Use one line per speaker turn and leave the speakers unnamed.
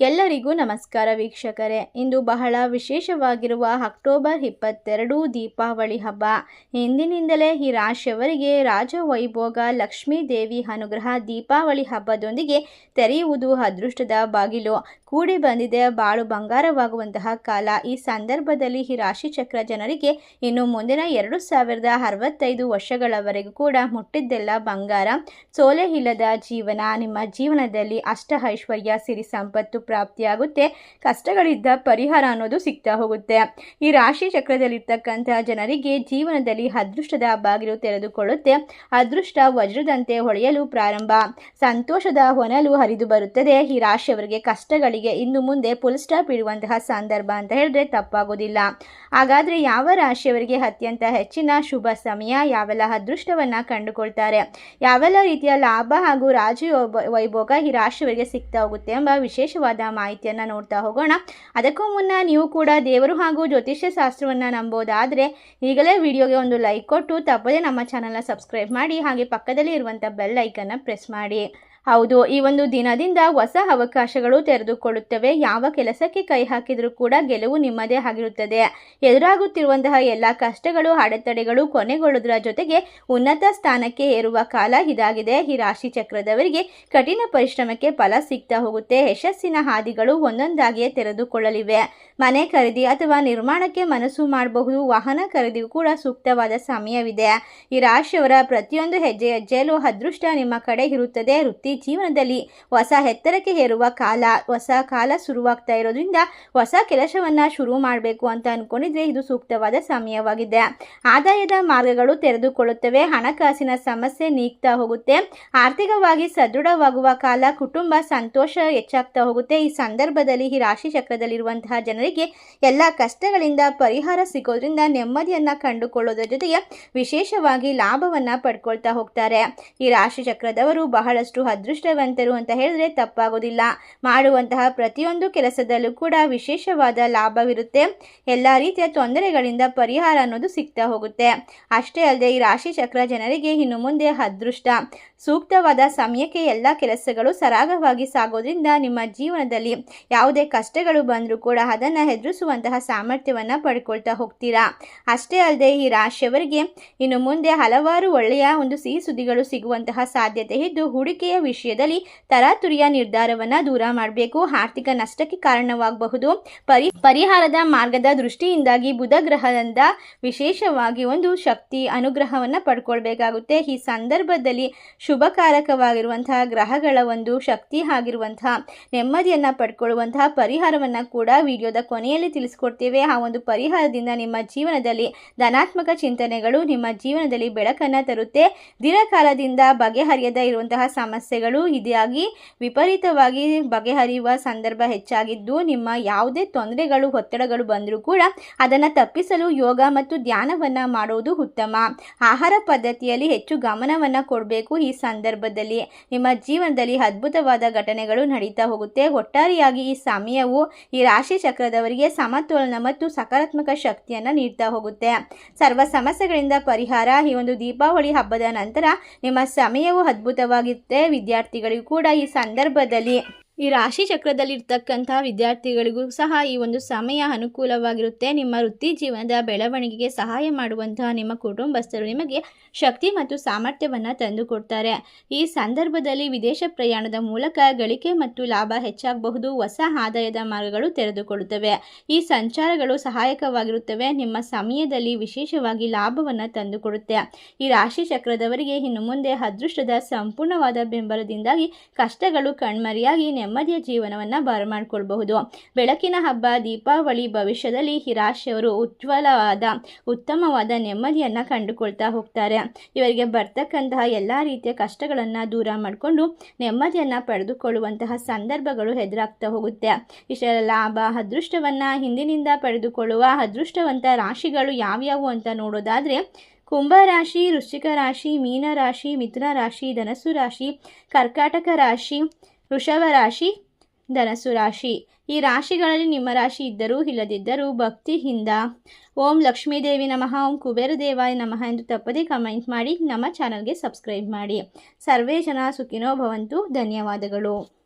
ಎಲ್ಲರಿಗೂ ನಮಸ್ಕಾರ ವೀಕ್ಷಕರೇ. ಇಂದು ಬಹಳ ವಿಶೇಷವಾಗಿರುವ ಅಕ್ಟೋಬರ್ ಇಪ್ಪತ್ತೆರಡು ದೀಪಾವಳಿ ಹಬ್ಬ. ಇಂದಿನಿಂದಲೇ ಈ ರಾಶಿಯವರಿಗೆ ರಾಜವೈಭೋಗ, ಲಕ್ಷ್ಮೀ ದೇವಿ ಅನುಗ್ರಹ ದೀಪಾವಳಿ ಹಬ್ಬದೊಂದಿಗೆ ತೆರೆಯುವುದು ಅದೃಷ್ಟದ ಬಾಗಿಲು. ಕೂಡಿ ಬಂದಿದೆ ಬಾಳು ಬಂಗಾರವಾಗುವಂತಹ ಕಾಲ. ಈ ಸಂದರ್ಭದಲ್ಲಿ ಈ ರಾಶಿ ಚಕ್ರ ಜನರಿಗೆ ಇನ್ನು ಮುಂದಿನ ಎರಡು ಸಾವಿರದ ಅರವತ್ತೈದು ವರ್ಷಗಳವರೆಗೂ ಕೂಡ ಮುಟ್ಟಿದ್ದೆಲ್ಲ ಬಂಗಾರ. ಸೋಲೆ ಇಲ್ಲದ ಜೀವನ, ನಿಮ್ಮ ಜೀವನದಲ್ಲಿ ಅಷ್ಟ ಐಶ್ವರ್ಯ, ಸಿರಿ ಸಂಪತ್ತು ಪ್ರಾಪ್ತಿಯಾಗುತ್ತೆ. ಕಷ್ಟಗಳಿದ್ದ ಪರಿಹಾರ ಅನ್ನೋದು ಸಿಗ್ತಾ ಹೋಗುತ್ತೆ. ಈ ರಾಶಿ ಚಕ್ರದಲ್ಲಿರ್ತಕ್ಕಂತಹ ಜನರಿಗೆ ಜೀವನದಲ್ಲಿ ಅದೃಷ್ಟದ ಬಾಗಿಲು ತೆರೆದುಕೊಳ್ಳುತ್ತೆ. ಅದೃಷ್ಟ ವಜ್ರದಂತೆ ಹೊಳೆಯಲು ಪ್ರಾರಂಭ. ಸಂತೋಷದ ಹೊನಲು ಹರಿದು ಬರುತ್ತದೆ. ಈ ರಾಶಿಯವರಿಗೆ ಕಷ್ಟಗಳಿಗೆ ಇನ್ನು ಮುಂದೆ ಫುಲ್ ಸ್ಟಾಪ್ ಇಡುವಂತಹ ಸಂದರ್ಭ ಅಂತ ಹೇಳಿದ್ರೆ ತಪ್ಪಾಗೋದಿಲ್ಲ. ಹಾಗಾದ್ರೆ ಯಾವ ರಾಶಿಯವರಿಗೆ ಅತ್ಯಂತ ಹೆಚ್ಚಿನ ಶುಭ ಸಮಯ, ಯಾವೆಲ್ಲ ಅದೃಷ್ಟವನ್ನ ಕಂಡುಕೊಳ್ತಾರೆ? ಯಾವೆಲ್ಲ ರೀತಿಯ ಲಾಭ ಹಾಗೂ ರಾಜ ವೈಭೋಗ ಈ ರಾಶಿಯವರಿಗೆ ಸಿಗ್ತಾ ಹೋಗುತ್ತೆ ಎಂಬ ವಿಶೇಷವಾದ ಮಾಹಿತಿಯನ್ನು ನೋಡ್ತಾ ಹೋಗೋಣ. ಅದಕ್ಕೂ ಮುನ್ನ ನೀವು ಕೂಡ ದೇವರು ಹಾಗೂ ಜ್ಯೋತಿಷ್ಯ ಶಾಸ್ತ್ರವನ್ನು ನಂಬೋದಾದರೆ ಈಗಲೇ ವಿಡಿಯೋಗೆ ಒಂದು ಲೈಕ್ ಕೊಟ್ಟು ತಪ್ಪದೇ ನಮ್ಮ ಚಾನಲ್ನ ಸಬ್ಸ್ಕ್ರೈಬ್ ಮಾಡಿ ಹಾಗೆ ಪಕ್ಕದಲ್ಲಿ ಇರುವಂಥ ಬೆಲ್ ಐಕನ್ನ ಪ್ರೆಸ್ ಮಾಡಿ. ಹೌದು, ಈ ಒಂದು ದಿನದಿಂದ ಹೊಸ ಅವಕಾಶಗಳು ತೆರೆದುಕೊಳ್ಳುತ್ತವೆ. ಯಾವ ಕೆಲಸಕ್ಕೆ ಕೈ ಹಾಕಿದರೂ ಕೂಡ ಗೆಲುವು ನಿಮ್ಮದೇ ಆಗಿರುತ್ತದೆ. ಎದುರಾಗುತ್ತಿರುವಂತಹ ಎಲ್ಲ ಕಷ್ಟಗಳು, ಅಡೆತಡೆಗಳು ಕೊನೆಗೊಳ್ಳುವುದರ ಜೊತೆಗೆ ಉನ್ನತ ಸ್ಥಾನಕ್ಕೆ ಏರುವ ಕಾಲ ಇದಾಗಿದೆ. ಈ ರಾಶಿ ಚಕ್ರದವರಿಗೆ ಕಠಿಣ ಪರಿಶ್ರಮಕ್ಕೆ ಫಲ ಸಿಗ್ತಾ ಹೋಗುತ್ತೆ. ಯಶಸ್ಸಿನ ಹಾದಿಗಳು ಒಂದೊಂದಾಗಿಯೇ ತೆರೆದುಕೊಳ್ಳಲಿವೆ. ಮನೆ ಖರೀದಿ ಅಥವಾ ನಿರ್ಮಾಣಕ್ಕೆ ಮನಸ್ಸು ಮಾಡಬಹುದು. ವಾಹನ ಖರೀದಿಗೂ ಕೂಡ ಸೂಕ್ತವಾದ ಸಮಯವಿದೆ. ಈ ರಾಶಿಯವರ ಪ್ರತಿಯೊಂದು ಹೆಜ್ಜೆ, ಹೆಜ್ಜೆಯಲ್ಲೂ ಅದೃಷ್ಟ ನಿಮ್ಮ ಕಡೆ ಇರುತ್ತದೆ. ವೃತ್ತಿ ಜೀವನದಲ್ಲಿ ಹೊಸ ಎತ್ತರಕ್ಕೆ ಏರುವ ಕಾಲ, ಹೊಸ ಕಾಲ ಶುರುವಾಗ್ತಾ ಇರೋದ್ರಿಂದ ಹೊಸ ಕೆಲಸವನ್ನು ಶುರು ಮಾಡಬೇಕು ಅಂತ ಅಂದ್ಕೊಂಡಿದ್ರೆ ಇದು ಸೂಕ್ತವಾದ ಸಮಯವಾಗಿದೆ. ಆದಾಯದ ಮಾರ್ಗಗಳು ತೆರೆದುಕೊಳ್ಳುತ್ತವೆ, ಹಣಕಾಸಿನ ಸಮಸ್ಯೆ ನೀಗ್ತಾ ಹೋಗುತ್ತೆ, ಆರ್ಥಿಕವಾಗಿ ಸದೃಢವಾಗುವ ಕಾಲ, ಕುಟುಂಬ ಸಂತೋಷ ಹೆಚ್ಚಾಗ್ತಾ ಹೋಗುತ್ತೆ. ಈ ಸಂದರ್ಭದಲ್ಲಿ ಈ ರಾಶಿ ಚಕ್ರದಲ್ಲಿರುವಂತಹ ಜನರಿಗೆ ಎಲ್ಲ ಕಷ್ಟಗಳಿಂದ ಪರಿಹಾರ ಸಿಗೋದ್ರಿಂದ ನೆಮ್ಮದಿಯನ್ನು ಕಂಡುಕೊಳ್ಳೋದ್ರ ಜೊತೆಗೆ ವಿಶೇಷವಾಗಿ ಲಾಭವನ್ನು ಪಡ್ಕೊಳ್ತಾ ಹೋಗ್ತಾರೆ. ಈ ರಾಶಿ ಚಕ್ರದವರು ಬಹಳಷ್ಟು ಅದೃಷ್ಟವಂತರು ಅಂತ ಹೇಳಿದ್ರೆ ತಪ್ಪಾಗೋದಿಲ್ಲ. ಮಾಡುವಂತಹ ಪ್ರತಿಯೊಂದು ಕೆಲಸದಲ್ಲೂ ಕೂಡ ವಿಶೇಷವಾದ ಲಾಭವಿರುತ್ತೆ. ಎಲ್ಲ ರೀತಿಯ ತೊಂದರೆಗಳಿಂದ ಪರಿಹಾರ ಅನ್ನೋದು ಸಿಗ್ತಾ ಹೋಗುತ್ತೆ. ಅಷ್ಟೇ ಅಲ್ಲದೆ ಈ ರಾಶಿ ಚಕ್ರ ಜನರಿಗೆ ಇನ್ನು ಮುಂದೆ ಅದೃಷ್ಟ. ಸೂಕ್ತವಾದ ಸಮಯಕ್ಕೆ ಎಲ್ಲ ಕೆಲಸಗಳು ಸರಾಗವಾಗಿ ಸಾಗೋದ್ರಿಂದ ನಿಮ್ಮ ಜೀವನದಲ್ಲಿ ಯಾವುದೇ ಕಷ್ಟಗಳು ಬಂದರೂ ಕೂಡ ಅದನ್ನು ಎದುರಿಸುವಂತಹ ಸಾಮರ್ಥ್ಯವನ್ನು ಪಡ್ಕೊಳ್ತಾ ಹೋಗ್ತೀರಾ? ಅಷ್ಟೇ ಅಲ್ಲದೆ ಈ ರಾಶಿಯವರಿಗೆ ಇನ್ನು ಮುಂದೆ ಹಲವಾರು ಒಳ್ಳೆಯ ಒಂದು ಸಿಹಿ ಸುದ್ದಿಗಳು ಸಿಗುವಂತಹ ಸಾಧ್ಯತೆ ಇದ್ದು, ಹೂಡಿಕೆಯ ವಿಷಯದಲ್ಲಿ ತರಾತುರಿಯ ನಿರ್ಧಾರವನ್ನು ದೂರ ಮಾಡಬೇಕು. ಆರ್ಥಿಕ ನಷ್ಟಕ್ಕೆ ಕಾರಣವಾಗಬಹುದು. ಪರಿ, ಪರಿಹಾರದ ಮಾರ್ಗದ ದೃಷ್ಟಿಯಿಂದಾಗಿ ಬುಧ ಗ್ರಹದಿಂದ ವಿಶೇಷವಾಗಿ ಒಂದು ಶಕ್ತಿ ಅನುಗ್ರಹವನ್ನು ಪಡ್ಕೊಳ್ಬೇಕಾಗುತ್ತೆ. ಈ ಸಂದರ್ಭದಲ್ಲಿ ಶುಭಕಾರಕವಾಗಿರುವಂತಹ ಗ್ರಹಗಳ ಒಂದು ಶಕ್ತಿ ಆಗಿರುವಂತಹ ನೆಮ್ಮದಿಯನ್ನು ಪಡ್ಕೊಳ್ಳುವಂತಹ ಪರಿಹಾರವನ್ನು ಕೂಡ ವಿಡಿಯೋದ ಕೊನೆಯಲ್ಲಿ ತಿಳಿಸ್ಕೊಡ್ತೇವೆ. ಆ ಒಂದು ಪರಿಹಾರದಿಂದ ನಿಮ್ಮ ಜೀವನದಲ್ಲಿ ಧನಾತ್ಮಕ ಚಿಂತನೆಗಳು ನಿಮ್ಮ ಜೀವನದಲ್ಲಿ ಬೆಳಕನ್ನು ತರುತ್ತೆ. ದೀರ್ಘಕಾಲದಿಂದ ಬಗೆಹರಿಯದ ಇರುವಂತಹ ಸಮಸ್ಯೆಗಳು ಇದಾಗಿ ವಿಪರೀತವಾಗಿ ಬಗೆಹರಿಯುವ ಸಂದರ್ಭ ಹೆಚ್ಚಾಗಿದ್ದು, ನಿಮ್ಮ ಯಾವುದೇ ತೊಂದರೆಗಳು, ಒತ್ತಡಗಳು ಬಂದರೂ ಕೂಡ ಅದನ್ನು ತಪ್ಪಿಸಲು ಯೋಗ ಮತ್ತು ಧ್ಯಾನವನ್ನು ಮಾಡುವುದು ಉತ್ತಮ. ಆಹಾರ ಪದ್ಧತಿಯಲ್ಲಿ ಹೆಚ್ಚು ಗಮನವನ್ನು ಕೊಡಬೇಕು ಈ ಸಂದರ್ಭದಲ್ಲಿ. ನಿಮ್ಮ ಜೀವನದಲ್ಲಿ ಅದ್ಭುತವಾದ ಘಟನೆಗಳು ನಡೀತಾ ಹೋಗುತ್ತೆ. ಒಟ್ಟಾರೆಯಾಗಿ ಈ ಸಮಯವು ಈ ರಾಶಿ ಚಕ್ರದವರಿಗೆ ಸಮತೋಲನ ಮತ್ತು ಸಕಾರಾತ್ಮಕ ಶಕ್ತಿಯನ್ನು ನೀಡ್ತಾ ಹೋಗುತ್ತೆ. ಸರ್ವ ಸಮಸ್ಯೆಗಳಿಂದ ಪರಿಹಾರ ಈ ಒಂದು ದೀಪಾವಳಿ ಹಬ್ಬದ ನಂತರ ನಿಮ್ಮ ಸಮಯವು ಅದ್ಭುತವಾಗಿರುತ್ತೆ. ವಿದ್ಯಾರ್ಥಿಗಳಿಗೂ ಕೂಡ ಈ ಸಂದರ್ಭದಲ್ಲಿ ಈ ರಾಶಿ ಚಕ್ರದಲ್ಲಿರ್ತಕ್ಕಂಥ ವಿದ್ಯಾರ್ಥಿಗಳಿಗೂ ಸಹ ಈ ಒಂದು ಸಮಯ ಅನುಕೂಲವಾಗಿರುತ್ತೆ. ನಿಮ್ಮ ವೃತ್ತಿ ಜೀವನದ ಬೆಳವಣಿಗೆಗೆ ಸಹಾಯ ಮಾಡುವಂತಹ ನಿಮ್ಮ ಕುಟುಂಬಸ್ಥರು ನಿಮಗೆ ಶಕ್ತಿ ಮತ್ತು ಸಾಮರ್ಥ್ಯವನ್ನು ತಂದುಕೊಡ್ತಾರೆ. ಈ ಸಂದರ್ಭದಲ್ಲಿ ವಿದೇಶ ಪ್ರಯಾಣದ ಮೂಲಕ ಗಳಿಕೆ ಮತ್ತು ಲಾಭ ಹೆಚ್ಚಾಗಬಹುದು. ಹೊಸ ಆದಾಯದ ಮಾರ್ಗಗಳು ತೆರೆದುಕೊಳ್ಳುತ್ತವೆ. ಈ ಸಂಚಾರಗಳು ಸಹಾಯಕವಾಗಿರುತ್ತವೆ. ನಿಮ್ಮ ಸಮಯದಲ್ಲಿ ವಿಶೇಷವಾಗಿ ಲಾಭವನ್ನು ತಂದುಕೊಡುತ್ತೆ. ಈ ರಾಶಿ ಚಕ್ರದವರಿಗೆ ಇನ್ನು ಮುಂದೆ ಅದೃಷ್ಟದ ಸಂಪೂರ್ಣವಾದ ಬೆಂಬಲದಿಂದಾಗಿ, ಕಷ್ಟಗಳು ಕಣ್ಮರೆಯಾಗಿ ನೆಮ್ಮದಿಯ ಜೀವನವನ್ನು ಬರಮಾಡಿಕೊಳ್ಬಹುದು ಬೆಳಕಿನ ಹಬ್ಬ, ದೀಪಾವಳಿ, ಭವಿಷ್ಯದಲ್ಲಿ ಈ ರಾಶಿಯವರು ಉಜ್ವಲವಾದ, ಉತ್ತಮವಾದ ನೆಮ್ಮದಿಯನ್ನು ಕಂಡುಕೊಳ್ತಾ ಹೋಗ್ತಾರೆ. ಇವರಿಗೆ ಬರ್ತಕ್ಕಂತಹ ಎಲ್ಲ ರೀತಿಯ ಕಷ್ಟಗಳನ್ನು ದೂರ ಮಾಡಿಕೊಂಡು ನೆಮ್ಮದಿಯನ್ನು ಪಡೆದುಕೊಳ್ಳುವಂತಹ ಸಂದರ್ಭಗಳು ಎದುರಾಗ್ತಾ ಹೋಗುತ್ತೆ. ಇಷ್ಟೆಲ್ಲ ಲಾಭ, ಅದೃಷ್ಟವನ್ನು ಹಿಂದಿನಿಂದ ಪಡೆದುಕೊಳ್ಳುವ ಅದೃಷ್ಟವಂತ ರಾಶಿಗಳು ಯಾವ್ಯಾವು ಅಂತ ನೋಡೋದಾದರೆ, ಕುಂಭ ರಾಶಿ, ವೃಶ್ಚಿಕ ರಾಶಿ, ಮೀನ ರಾಶಿ, ಮಿಥುನ ರಾಶಿ, ಧನಸ್ಸು ರಾಶಿ, ಕರ್ಕಾಟಕ ರಾಶಿ ವೃಷಭ ರಾಶಿ ಧನಸು ರಾಶಿ. ಈ ರಾಶಿಗಳಲ್ಲಿ ನಿಮ್ಮ ರಾಶಿ ಇದ್ದರೂ ಇಲ್ಲದಿದ್ದರೂ ಭಕ್ತಿಯಿಂದ ಓಂ ಲಕ್ಷ್ಮೀದೇವಿ ನಮಃ. ಓಂ ಕುಬೇರ ದೇವಾಯ ನಮಃ ಎಂದು ತಪ್ಪದೇ ಕಮೆಂಟ್ ಮಾಡಿ ನಮ್ಮ ಚಾನಲ್ಗೆ ಸಬ್ಸ್ಕ್ರೈಬ್ ಮಾಡಿ. ಸರ್ವೇ ಜನ ಸುಖಿನೋ ಭವಂತು. ಧನ್ಯವಾದಗಳು.